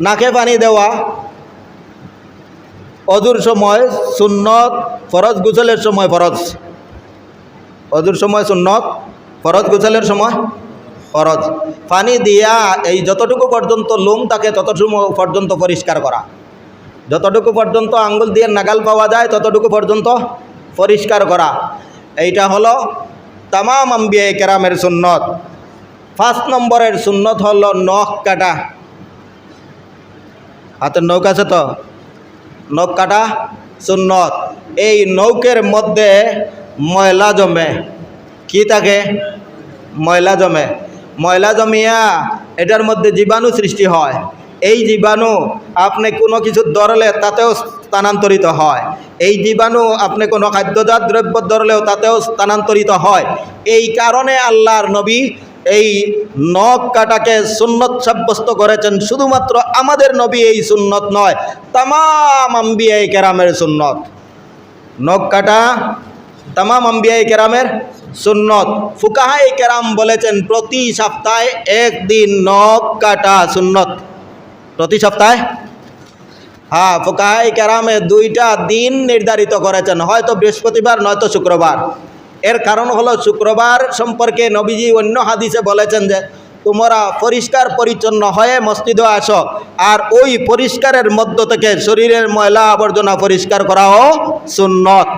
নাকে পানি দেওয়া। অদূর সময় সুন্নত ফরজ গুছলের সময় ফরজ। অদূর সময় সুন্নত ফরজ গুছলের সময় ফরজ। পানি দিয়া এই যতটুকু পর্যন্ত লোম থাকে ততটুকু পর্যন্ত পরিষ্কার করা। যতটুকু পর্যন্ত আঙ্গুল দিয়ে নাগাল পাওয়া যায় ততটুকু পর্যন্ত পরিষ্কার করা। এইটা হলো তামাম আম্বিয়া কেরামের সুন্নত। ফার্স্ট নম্বরের সুন্নত হলো নখ কাটা। হাতের নৌকা আছে তো? নখ কাটা? সুন্নত। এই নৌকের মধ্যে ময়লা জমে। কি থাকে? ময়লা জমে। ময়লা জমিয়া এটার মধ্যে জীবাণু সৃষ্টি হয়। এই জীবাণু আপনি কোনো কিছু ধরলে তাতেও স্থানান্তরিত হয়। এই জীবাণু আপনি কোনো খাদ্যজাত দ্রব্য ধরলেও তাতেও স্থানান্তরিত হয়। এই কারণে আল্লাহর নবী এই নখ কাটাকে সুন্নত সাব্যস্ত করেছেন শুধুমাত্র আমাদের নবী এই সুন্নত নয়, তামাম আম্বিয়াই কেরামের সুন্নত। নখ কাটা তামাম আম্বিয়াই কেরামের সুন্নত। ফুকাহাই কেরাম বলেছেন, প্রতি সপ্তাহে একদিন নখ কাটা সুন্নত। প্রতি সপ্তাহে? হ্যাঁ ফুকাহাই কেরামে দুইটা দিন নির্ধারিত করেছেন, হয়তো বৃহস্পতিবার, নয়তো শুক্রবার। এর কারণ হলো শুক্রবার সম্পর্কে নবীজি অন্য হাদিসে বলেছেন যে, তোমরা পরিষ্কার পরিচ্ছন্ন হয়ে মসজিদে আসো আর ওই পরিষ্কারের মধ্য থেকে শরীরের ময়লা আবর্জনা পরিষ্কার করাও সুন্নত।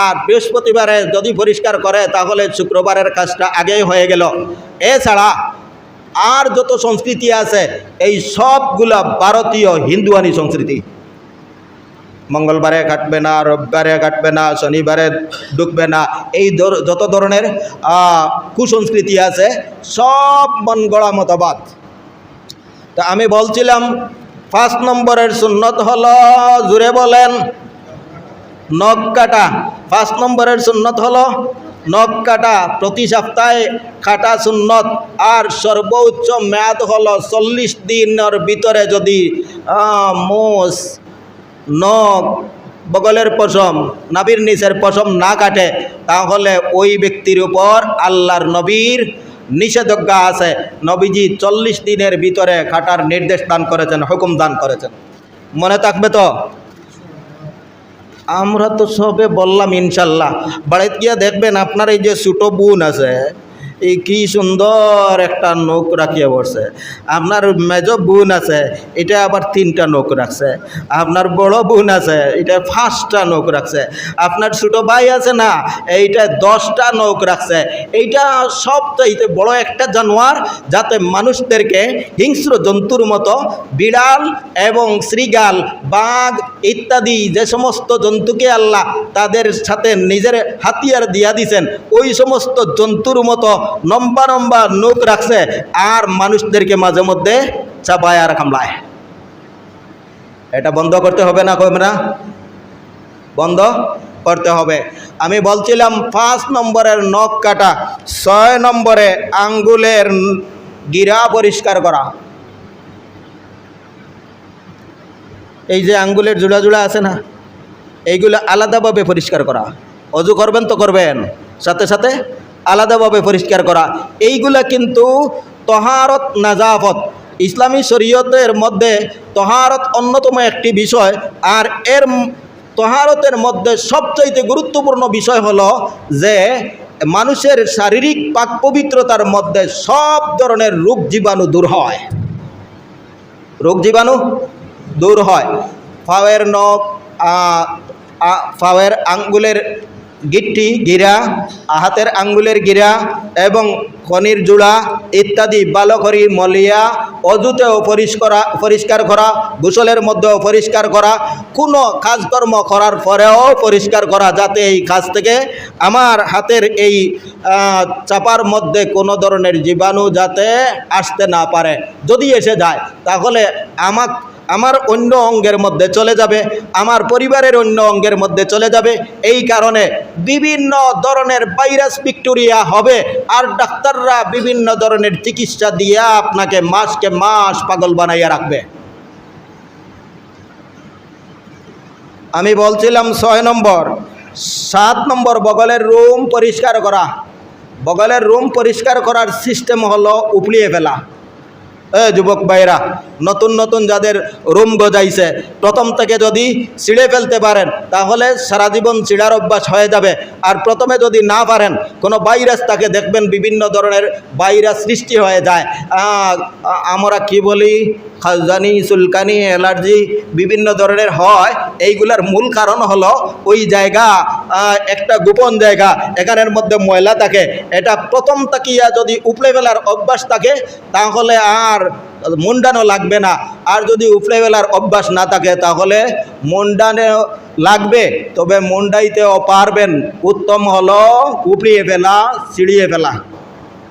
আর বৃহস্পতিবারে যদি পরিষ্কার করে, তাহলে শুক্রবারের কাজটা আগেই হয়ে গেল। এছাড়া আর যত সংস্কৃতি আছে, এই সবগুলা ভারতীয় হিন্দুয়ানি সংস্কৃতি। মঙ্গলবারে কাটবে না, রবিবারে কাটবে না, শনিবারে ঢুকবে না। এই যত ধরনের কুসংস্কৃতি আছে, সব মন গড়া মতবাদ। তা আমি বলছিলাম, ফার্স্ট নম্বরের সুন্নত হল, জুড়ে বলেন, নখ কাটা। ফার্স্ট নম্বরের সুন্নত হল, নখ কাটা। প্রতি সপ্তাহে কাটা সুন্নত। আর সর্বোচ্চ মেয়াদ হলো চল্লিশ দিনের ভিতরে যদি মোষ নখ, বগলের পশম নাবির নিচের পশম না কাটে, তাহলে ওই ব্যক্তির উপর আল্লাহর নবীর নিষেধাজ্ঞা আছে। নবীজি চল্লিশ দিনের ভিতরে কাটার নির্দেশ দান করেছেন, হুকুম দান করেছেন। মনে থাকবে তো? আমরা তো সবে বললাম ইনশাল্লাহ। বাড়িতে গিয়ে দেখবেন আপনার এই যে ছোটো বোন আছে এই কি সুন্দর একটা নৌক রাখিয়ে বসছে আপনার মেজ বোন আছে, এটা আবার তিনটা নৌক রাখছে। আপনার বড় বোন আছে, এটা পাঁচটা নৌক রাখছে। আপনার ছোটো ভাই আছে না, এইটা দশটা নৌক রাখছে। এইটা সবচাইতে বড় একটা জানোয়ার, যাতে মানুষদেরকে হিংস্র জন্তুর মতো বিড়াল এবং শ্রীগাল, বাঘ ইত্যাদি যে সমস্ত জন্তুকে আল্লাহ তাদের সাথে নিজের হাতিয়ার দিয়া দিছেন, ওই সমস্ত জন্তুর মতো লম্বা লম্বা নখ রাখছে আর মানুষদেরকে মাঝে মধ্যে চাপায় আর কামলায় এটা বন্ধ করতে হবে না না? বন্ধ করতে হবে। আমি বলছিলাম, পাঁচ নম্বরের নখ কাটা, ছয় নম্বরে আঙ্গুলের গিরা পরিষ্কার করা। এই যে আঙ্গুলের জোড়া জোড়া আছে না, এইগুলো আলাদাভাবে পরিষ্কার করা। অজু করবেন তো করবেন, সাথে সাথে আলাদাভাবে পরিষ্কার করা। এইগুলা কিন্তু তহারত নাজাফত। ইসলামী শরীয়তের মধ্যে তহারত অন্যতম একটি বিষয়, আর এর তহারতের মধ্যে সবচাইতে গুরুত্বপূর্ণ বিষয় হলো যে, মানুষের শারীরিক পাক পবিত্রতার মধ্যে সব ধরনের রোগ জীবাণু দূর হয়। রোগ জীবাণু দূর হয়। ফাওয়ের নখ ফাওয়ের আঙ্গুলের গিট্টি, গিরা হাতের আঙ্গুলের গিরা এবং খনির জোড়া ইত্যাদি ভালো করি মলিয়া, অজুতেও পরিষ্কার পরিষ্কার করা, গোসলের মধ্যেও পরিষ্কার করা, কোনো কাজকর্ম করার পরেও পরিষ্কার করা যাতে এই কাজ থেকে আমার হাতের এই চাপার মধ্যে কোনো ধরনের জীবাণু যাতে আসতে না পারে। যদি এসে যায়, তাহলে আমাক আমার অন্য অঙ্গের মধ্যে চলে যাবে, আমার পরিবারের অন্য অঙ্গের মধ্যে চলে যাবে। এই কারণে বিভিন্ন ধরনের ভাইরাস ভিক্টোরিয়া হবে আর ডাক্তাররা বিভিন্ন ধরনের চিকিৎসা দিয়ে আপনাকে মাসকে মাস পাগল বানাইয়া রাখবে। আমি বলছিলাম ছয় নম্বর, সাত নম্বর, বগলের রুম পরিষ্কার করা। বগলের রুম পরিষ্কার করার সিস্টেম হলো উপলিয়ে ফেলা। এ যুবক ভাইরা নতুন নতুন যাদের রুম গজাইছে, প্রথম থেকে যদি ছিঁড়ে ফেলতে পারেন, তাহলে সারা জীবন ছিঁড়ার অভ্যাস হয়ে যাবে। আর প্রথমে যদি না পারেন, কোনো ভাইরাস তাকে দেখবেন, বিভিন্ন ধরনের ভাইরাস সৃষ্টি হয়ে যায়। আমরা কি বলি? খালজানি, চুলকানি অ্যালার্জি বিভিন্ন ধরনের হয়। এইগুলার মূল কারণ হলো ওই জায়গা একটা গোপন জায়গা, এখানের মধ্যে ময়লা থাকে। এটা প্রথম তাকিয়া যদি উপলে ফেলার অভ্যাস থাকে, তাহলে আর মুন্ডানো লাগবে না। আর যদি উপলে ফেলার অভ্যাস না থাকে, তাহলে মুন্ডানো লাগবে। তবে মুন্ডাইতেও পারবেন। উত্তম হলো উপড়িয়ে ফেলা ছিড়িয়ে ফেলা।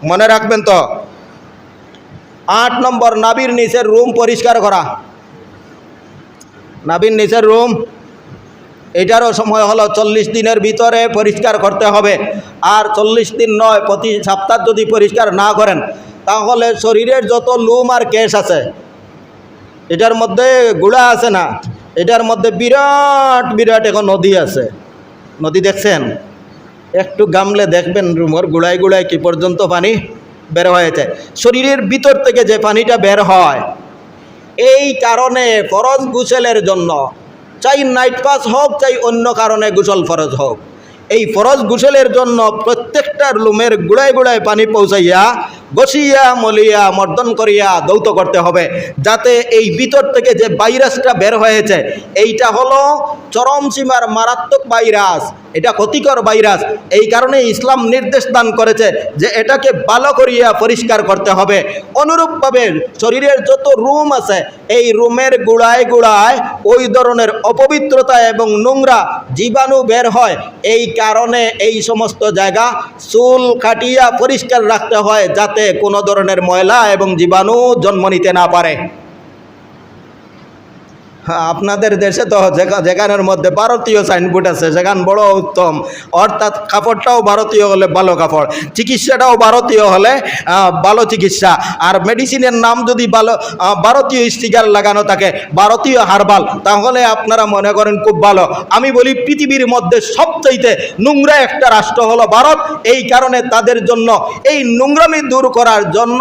মনে রাখবেন তো? আট নম্বর নাবির নিচের রুম পরিষ্কার করা। নাবির নিচের রুম, এটারও সময় হলো চল্লিশ দিনের ভিতরে পরিষ্কার করতে হবে। আর চল্লিশ দিন নয়, প্রতি সপ্তাহ যদি পরিষ্কার না করেন, তাহলে শরীরের যত লুম আর কেশ আছে, এটার মধ্যে গুড়া আছে না, এটার মধ্যে বিরাট বিরাট এখন নদী আছে। নদী দেখছেন? একটু গামলে দেখবেন রুমর গুড়ায় গুড়ায় কি পর্যন্ত পানি? বের হয়েছে। শরীরের ভিতর থেকে যে পানিটা বের হয়, এই কারণে ফরজ গুসলের জন্য, চাই নাইট পাস হোক, চাই অন্য কারণে গুসল ফরজ হোক, এই ফরজ গুসেলের জন্য প্রত্যেকটা রুমের গুড়ায় গুড়ায় পানি পৌঁছাইয়া বসিয়া, মলিয়া, মর্দন করিয়া দৌত করতে হবে। যাতে এই ভিতর থেকে যে ভাইরাসটা বের হয়েছে, এইটা হলো চরম সীমার মারাত্মক ভাইরাস। এটা ক্ষতিকর ভাইরাস। এই কারণে ইসলাম নির্দেশ দান করেছে যে এটাকে ভালো করিয়া পরিষ্কার করতে হবে। অনুরূপভাবে শরীরের যত রুম আছে, এই রুমের গুড়ায় গুড়ায় ওই ধরনের অপবিত্রতা এবং নোংরা জীবাণু বের হয়। এই কারণে এই সমস্ত জায়গা চুল কাটিয়া পরিষ্কার রাখতে হয়, যাতে কোনো ধরনের ময়লা এবং জীবাণু জন্ম নিতে না পারে। আপনাদের দেশে তো যেখানের মধ্যে ভারতীয় সাইনবোর্ড আছে সেখান বড় উত্তম। অর্থাৎ কাপড়টাও ভারতীয় হলে ভালো কাপড়, চিকিৎসাটাও ভারতীয় হলে ভালো চিকিৎসা। আর মেডিসিনের নাম যদি ভালো ভারতীয় স্টিকার লাগানো থাকে, ভারতীয় হারবাল, তাহলে আপনারা মনে করেন খুব ভালো। আমি বলি পৃথিবীর মধ্যে সবচাইতে নোংরা একটা রাষ্ট্র হলো ভারত। এই কারণে তাদের জন্য, এই নোংরামি দূর করার জন্য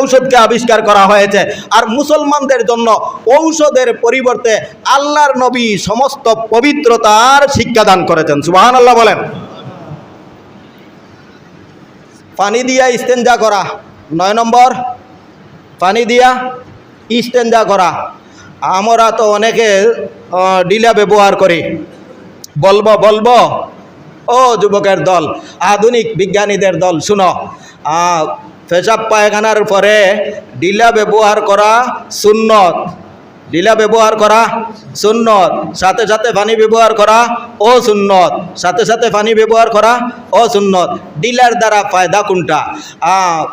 ঔষধকে আবিষ্কার করা হয়েছে। আর মুসলমানদের জন্য ঔষধের পরিবর্তে আল্লাহর নবী সমস্ত পবিত্রতার শিক্ষাদান করেছেন। সুবাহান আল্লাহ বলেন। পানি দিয়া ইস্তেঞ্জা করা, নয় নম্বর। পানি দিয়া ইস্তেঞ্জা করা। আমরা তো অনেকে ডিলা ব্যবহার করি। বলব বলব। ও যুবকের দল, আধুনিক বিজ্ঞানীদের দল, শুনো। পেশাব পায়খানার পরে ডিলা ব্যবহার করা সুন্নত। ডিলা ব্যবহার করা, সুন্নত। সাথে সাথে পানি ব্যবহার করা ও সুন্নত সাথে সাথে পানি ব্যবহার করা ও সুন্নত ডিলার দ্বারা ফায়দা কোনটা?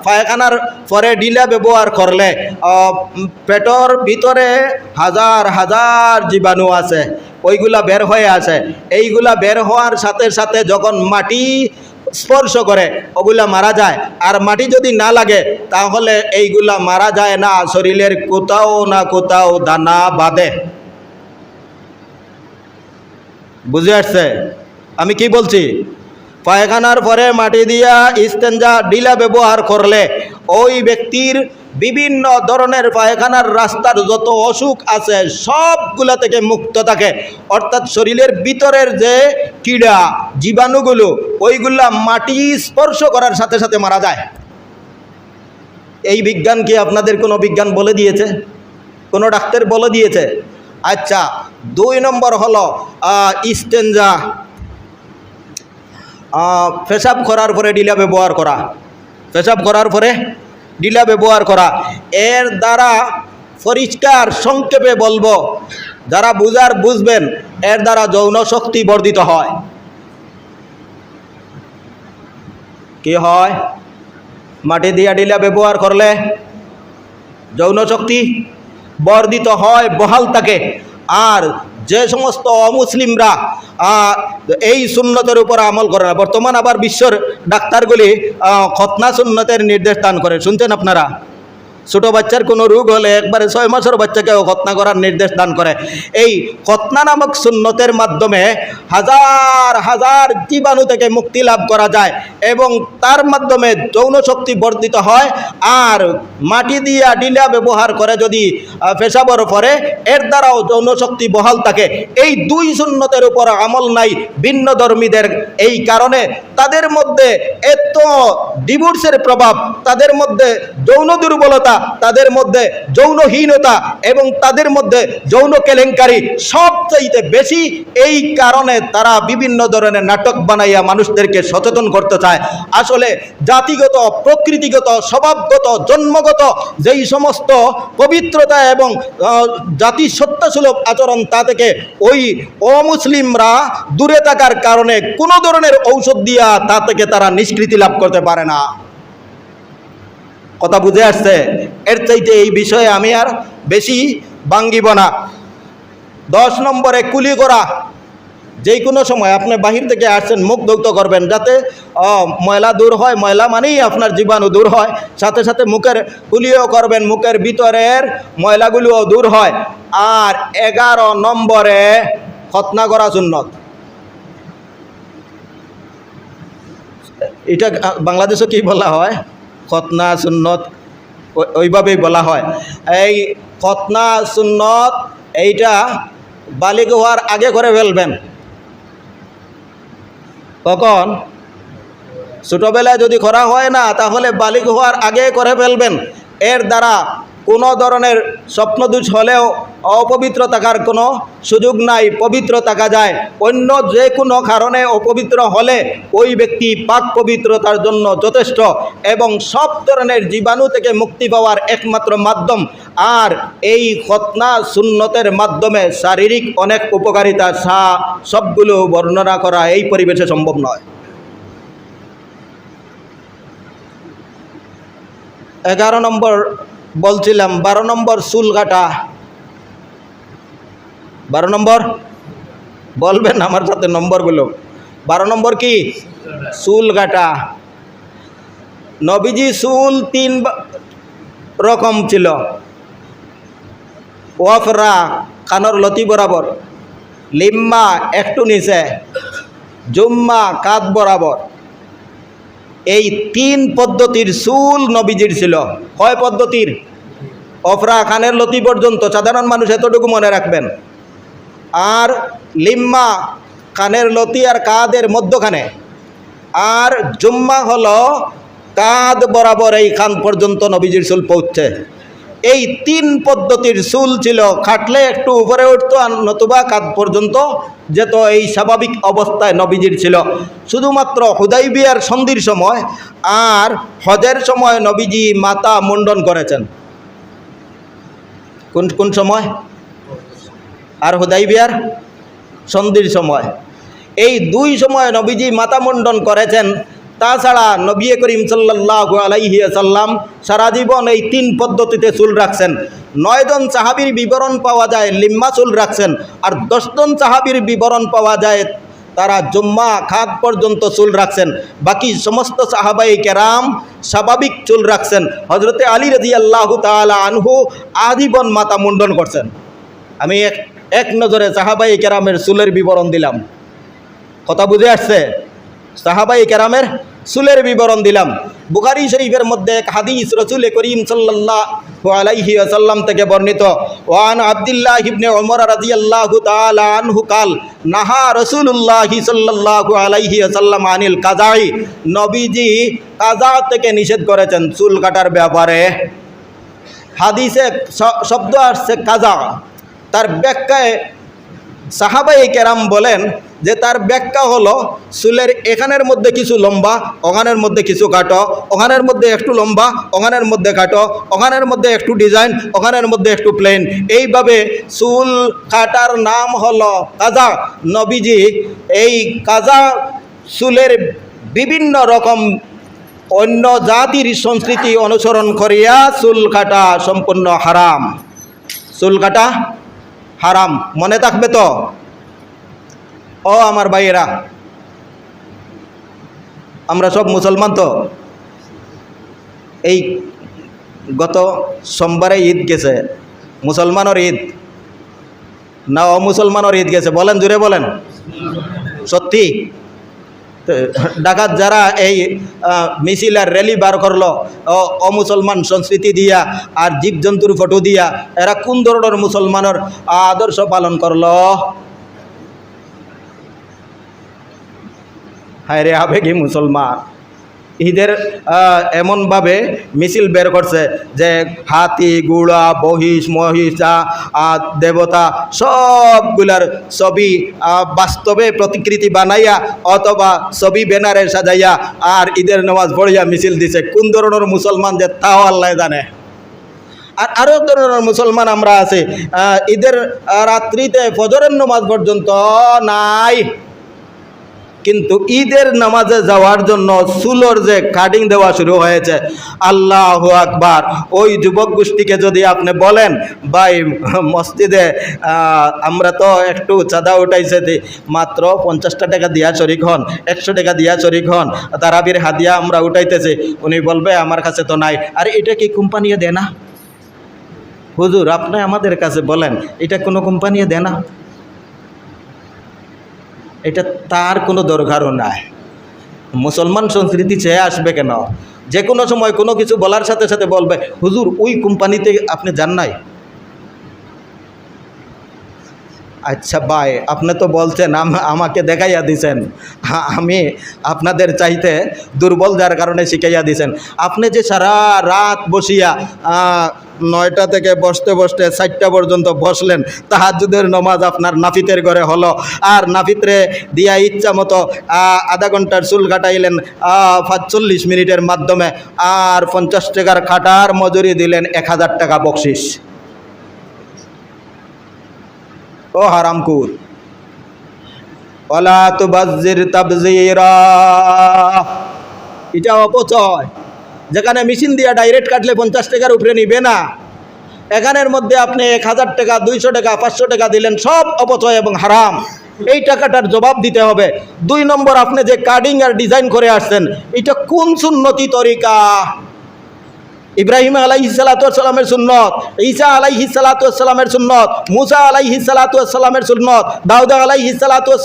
পায়খানার পরে ডিলা ব্যবহার করলে পেটর ভিতরে হাজার হাজার জীবাণু আছে, ওইগুলা বের হয়ে আছে এইগুলা বের হওয়ার সাথে সাথে যখন মাটি স্পর্শ করে, ওগুলা মারা যায়। আর মাটি যদি না লাগে, তাহলে এইগুলা মারা যায় না, শরীরের কোথাও না কোথাও দানা বাঁধে। বুঝে আসছে? আমি কি বলছি? পায়খানার পরে মাটি দিয়া ইস্তেঞ্জা, ডিলা ব্যবহার করলে ওই ব্যক্তির বিভিন্ন ধরনের পায়খানার রাস্তার যত অসুখ আছে সবগুলা থেকে মুক্ত থাকে। অর্থাৎ শরীরের ভিতরের যে কীড়া জীবাণুগুলো ওইগুলা মাটি স্পর্শ করার সাথে সাথে মারা যায়। এই বিজ্ঞান কি আপনাদের কোনো বিজ্ঞান বলে দিয়েছে? কোনো ডাক্তার বলে দিয়েছে? আচ্ছা দুই নম্বর হলো আহ, ইস্তেঞ্জা। পেশাব করার পরে ডিলা ব্যবহার করা। পেশাব করার পরে ডিলা ব্যবহার করা। এর দ্বারা পরিষ্কার সংক্ষেপে বলব, যারা বুঝার বুঝবেন, এর দ্বারা যৌন শক্তি বর্ধিত হয়। কি হয়? মাটি দিয়া ডিলা ব্যবহার করলে যৌন শক্তি বর্ধিত হয় বহাল থাকে। আর যে সমস্ত অমুসলিমরা এই সুন্নতের উপর আমল করে না। বর্তমান আবার বিশ্বর ডাক্তারগুলি খতনা সুন্নতের নির্দেশ দান করে। শুনছেন আপনারা? ছোট বাচ্চার কোনো রোগ হলে একবারে ছয় মাসের বাচ্চাকেও খতনা করার নির্দেশ দান করে। এই খতনা নামক সুন্নতের মাধ্যমে হাজার হাজার জীবাণু থেকে মুক্তি লাভ করা যায় এবং তার মাধ্যমে যৌন শক্তি বর্ধিত হয় আর মাটি দিয়া ডিলা ব্যবহার করে যদি পেশাবর পরে, এর দ্বারাও যৌন শক্তি বহাল থাকে। এই দুই সুন্নতের উপর আমল নাই ভিন্ন ধর্মীদের। এই কারণে তাদের মধ্যে এত ডিভোর্সের প্রভাব, তাদের মধ্যে যৌন দুর্বলতা তাদের মধ্যে যৌনহীনতা এবং তাদের মধ্যে যৌন কেলেঙ্কারি সবচাইতে বেশি। এই কারণে তারা বিভিন্ন ধরনের নাটক বানাইয়া মানুষদেরকে সচেতন করতে চায়। আসলে জাতিগত, প্রকৃতিগত, স্বভাবগত, জন্মগত যেই সমস্ত পবিত্রতা এবং জাতি সত্তাসুলভ আচরণ তা থেকে ওই অমুসলিমরা দূরে থাকার কারণে কোনো ধরনের ঔষধ দিয়া তা থেকে তারা নিষ্কৃতি লাভ করতে পারে না। কথা বুঝে আসছে। এর চাইতে এই বিষয়ে আমি আর বেশি বাঙ্গিব না। দশ নম্বরে কুলি করা। যে কোনো সময় আপনি বাহির থেকে আসছেন, মুখ দৌত করবেন, যাতে ময়লা দূর হয়। ময়লা মানেই আপনার জীবাণু দূর হয়। সাথে সাথে মুখের কুলিও করবেন, মুখের ভিতরের ময়লাগুলিও দূর হয়। আর এগারো নম্বরে খতনা করা সুন্নত। এটা বাংলাদেশে কি বলা হয়? খতনা সুন্নত ওইভাবেই বলা হয়। এই খতনা সুন্নত, এইটা বালিক হওয়ার আগে করে ফেলবেন। কখন? ছোটোবেলায় যদি করা হয় না, তাহলে বালিক হওয়ার আগে করে ফেলবেন। এর দ্বারা কোনো ধরনের স্বপ্নদোষ হলেও অপবিত্র থাকার কোনো সুযোগ নাই, পবিত্র থাকা যায়। অন্য যে কোনো কারণে অপবিত্র হলে ওই ব্যক্তি পাক পবিত্রতার জন্য যথেষ্ট এবং সব ধরনের জীবাণু থেকে মুক্তি পাওয়ার একমাত্র মাধ্যম। আর এই খতনা সুন্নতের মাধ্যমে শারীরিক অনেক উপকারিতা সা সবগুলো বর্ণনা করা এই পরিবেশে সম্ভব নয়। এগারো নম্বর বলছিলাম, বারো নম্বর চুল কাটা বারো নম্বর? বলবেন আমার সাথে নম্বরগুলো। বারো নম্বর কি? চুল কাটা নবীজি চুল তিন রকম ছিল। ওয়াফরা, কানর লতি বরাবর। লিম্মা, একটু নিচে। জুম্মা কাত বরাবর। এই তিন পদ্ধতির চুল নবীজির ছিল। কয় পদ্ধতির? অফরা খানের লতি পর্যন্ত, সাধারণ মানুষ এতটুকু মনে রাখবেন। আর লিম্মা কানের লতি আর কাদের মধ্যখানে। আর জুম্মা হলো কাদ বরাবর এই খান পর্যন্ত নবীজির চুল পৌঁছছে এই তিন পদ্ধতির চুল ছিল, খাটলে একটু উপরে উঠতো আর নতুবা কাদ পর্যন্ত যেত, এই স্বাভাবিক অবস্থায় নবীজির ছিল। শুধুমাত্র হুদাই হুদাইবিয়ার সন্ধির সময় আর হজের সময় নবীজি মাতা মুন্ডন করেছেন। কোন কোন সময়? আর হুদাইবিয়ার সন্ধির সময়। এই দুই সময় নবীজি মাতা মুন্ডন করেছেন তাছাড়া নবী করিম সাল্লাহ আলাইহি সাল্লাম সারা জীবন এই তিন পদ্ধতিতে চুল রাখছেন। নয়জন সাহাবির বিবরণ পাওয়া যায়, লিম্মা চুল রাখছেন। আর দশজন সাহাবির বিবরণ পাওয়া যায়, তারা জুম্মা, খাদ পর্যন্ত চুল রাখছেন। বাকি সমস্ত সাহাবাই কেরাম স্বাভাবিক চুল রাখছেন। হজরতে আলী রাজি আল্লাহ তালা আনহু আজীবন মাতা মুন্ডন করছেন। আমি এক এক নজরে সাহাবাই কেরামের চুলের বিবরণ দিলাম। কথা বুঝে আসছে? সাহাবাই কেরামের চুলের বিবরণ দিলাম। বুখারি শরীফের মধ্যে এক হাদিস রসুল করিম সাল্লাহ আলাইহি আসাল্লাম থেকে বর্ণিত, ওয়ান আবদুল্লাহ ইবনে ওমর রাদিয়াল্লাহু তাআলা আনহু কাল, নাহা রাসূলুল্লাহ সাল্লাল্লাহু আলাইহি আসাল্লাম আনিল কাজাই নবীজি কাজা থেকে নিষেধ করেছেন চুল কাটার ব্যাপারে। হাদিসে শব্দ আসছে কাজা তার ব্যাখ্যায় সাহাবাই কেরাম বলেন যে তার ব্যাখ্যা হলো, চুলের এখানের মধ্যে কিছু লম্বা, ওখানের মধ্যে কিছু কাটো ওখানের মধ্যে একটু লম্বা, ওখানের মধ্যে কাটো ওখানের মধ্যে একটু ডিজাইন, ওখানের মধ্যে একটু প্লেন। এইভাবে চুল কাটার নাম হলো কাজা। নবীজি এই কাজা চুলের বিভিন্ন রকম অন্য জাতির সংস্কৃতি অনুসরণ করিয়া চুল কাটা সম্পূর্ণ হারাম। চুল কাটা হারাম, মনে থাকবে তো? ও আমার ভাইয়েরা, আমরা সব মুসলমান তো? এই গত সোমবারে ঈদ গেছে, মুসলমানের ঈদ। না, অমুসলমানের ঈদ গেছে, বলেন জুড়ে বলেন। সত্যি? ডাকাত যারা এই মিছিল আর র্যালি বার করল অমুসলমান সংস্কৃতি দিয়া আর জীবজন্তুর ফটো দিয়া, এরা কোন ধরনের মুসলমানের আদর্শ পালন করল? হায় রে আবেগী মুসলমান। ঈদের এমনভাবে মিছিল বের করছে যে হাতি গুড়া বহিষ মহিষা দেবতা সবগুলার ছবি বাস্তবে প্রতিকৃতি বানাইয়া অথবা ছবি ব্যানারে সাজাইয়া আর ঈদের নামাজ পড়িয়া মিছিল দিছে। কোন ধরনের মুসলমান যে তাও আল্লাহ জানে। আর আরও ধরনের মুসলমান আমরা আছি ঈদের রাত্রিতে ফজরের নামাজ পর্যন্ত নাই। কিন্তু ঈদের নামাজে যাওয়ার জন্য চুলোর যে কাটিং দেওয়া শুরু হয়েছে, আল্লাহ আকবার। ওই যুবক গোষ্ঠীকে যদি আপনি বলেন, ভাই, মসজিদে আমরা তো একটু চাঁদা উঠাইছে মাত্র পঞ্চাশটা টাকা দিয়া শরিক হন, একশো টাকা দিয়া শরিক হন, তারাবির হাদিয়া আমরা উঠাইতেছি। উনি বলবে, আমার কাছে তো নাই। আর, এটা কি কোম্পানিয়ে দেয় না? হুজুর, আপনি আমাদের কাছে বলেন, এটা কোনো কোম্পানিয়ে দেয় না? এটা তার কোনো দরকারও নাই। মুসলমান সংস্কৃতি চেয়ে আসবে কেন? যে কোনো সময় কোনো কিছু বলার সাথে সাথে বলবে, হুজুর, ওই কোম্পানিতে আপনি যান নাই? আচ্ছা ভাই, আপনি তো বলছেন আমাকে দেখাইয়া দিছেন। আমি আপনাদের চাইতে দুর্বল যার কারণে শিখাইয়া দিছেন। আপনি যে সারা রাত বসিয়া নয়টা থেকে বসতে বসতে চারটা পর্যন্ত বসলেন। তাহাজুদের নমাজ আপনার নাফিতের ঘরে হলো। আর নাফিতরে দিয়া ইচ্ছা মতো আধা ঘণ্টার চুল কাটাইলেন পাঁচচল্লিশ মিনিটের মাধ্যমে। আর পঞ্চাশ টাকার খাটার মজুরি দিলেন এক হাজার টাকা বকশিস। ও হারামকুর ওলা তুবাজ্জির তাবজিরা এটা অপচয়। যেখানে মেশিন দিয়া ডাইরেক্ট কাটলে পঞ্চাশ টাকার উপরে নিবে না। এখানের মধ্যে আপনি এক হাজার টাকা, দুইশো টাকা, পাঁচশো টাকা দিলেন, সব অপচয় এবং হারাম। এই টাকাটার জবাব দিতে হবে। দুই নম্বর, আপনি যে কার্ডিং আর ডিজাইন করে আসছেন, এটা কোন সুন্নতি তরিকা? ইব্রাহিম আলাইহি সালামের সুন্নত, ঈসা আলাইহি সালামের সুন্নত, মুসা আলাইহি সালামের সুন্নত, দাউদা আলাইহি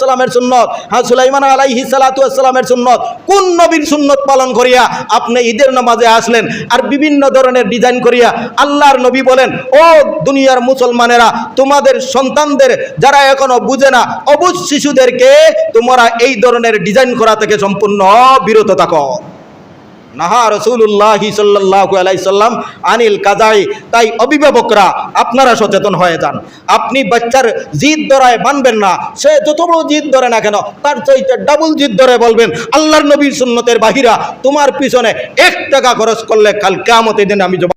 সালামের সুন্নত হ্যাঁ সুলাইমান আলাইহি সালামের সুন্নত। কোন নবীর সুন্নত পালন করিয়া আপনি ঈদের নামাজে আসলেন আর বিভিন্ন ধরনের ডিজাইন করিয়া আল্লাহর নবী বলেন, ও দুনিয়ার মুসলমানেরা, তোমাদের সন্তানদের যারা এখনও বুঝে না অবুজ শিশুদেরকে তোমরা এই ধরনের ডিজাইন করা থেকে সম্পূর্ণ বিরত থাকো। নাহা রসুল্লাহি সাল্লাহু আলাইসাল্লাম আনিল কাজাই তাই অভিভাবকরা, আপনারা সচেতন হয়ে যান। আপনি বাচ্চার জিদ দরায় মানবেন না। সে যত বড় জিদ ধরে না কেন, তার চাইতে ডাবল জিদ ধরে বলবেন, আল্লাহর নবীর সুন্নতের বাহিরা, তোমার পিছনে এক টাকা খরচ করলে কাল কেমতে দিন আমি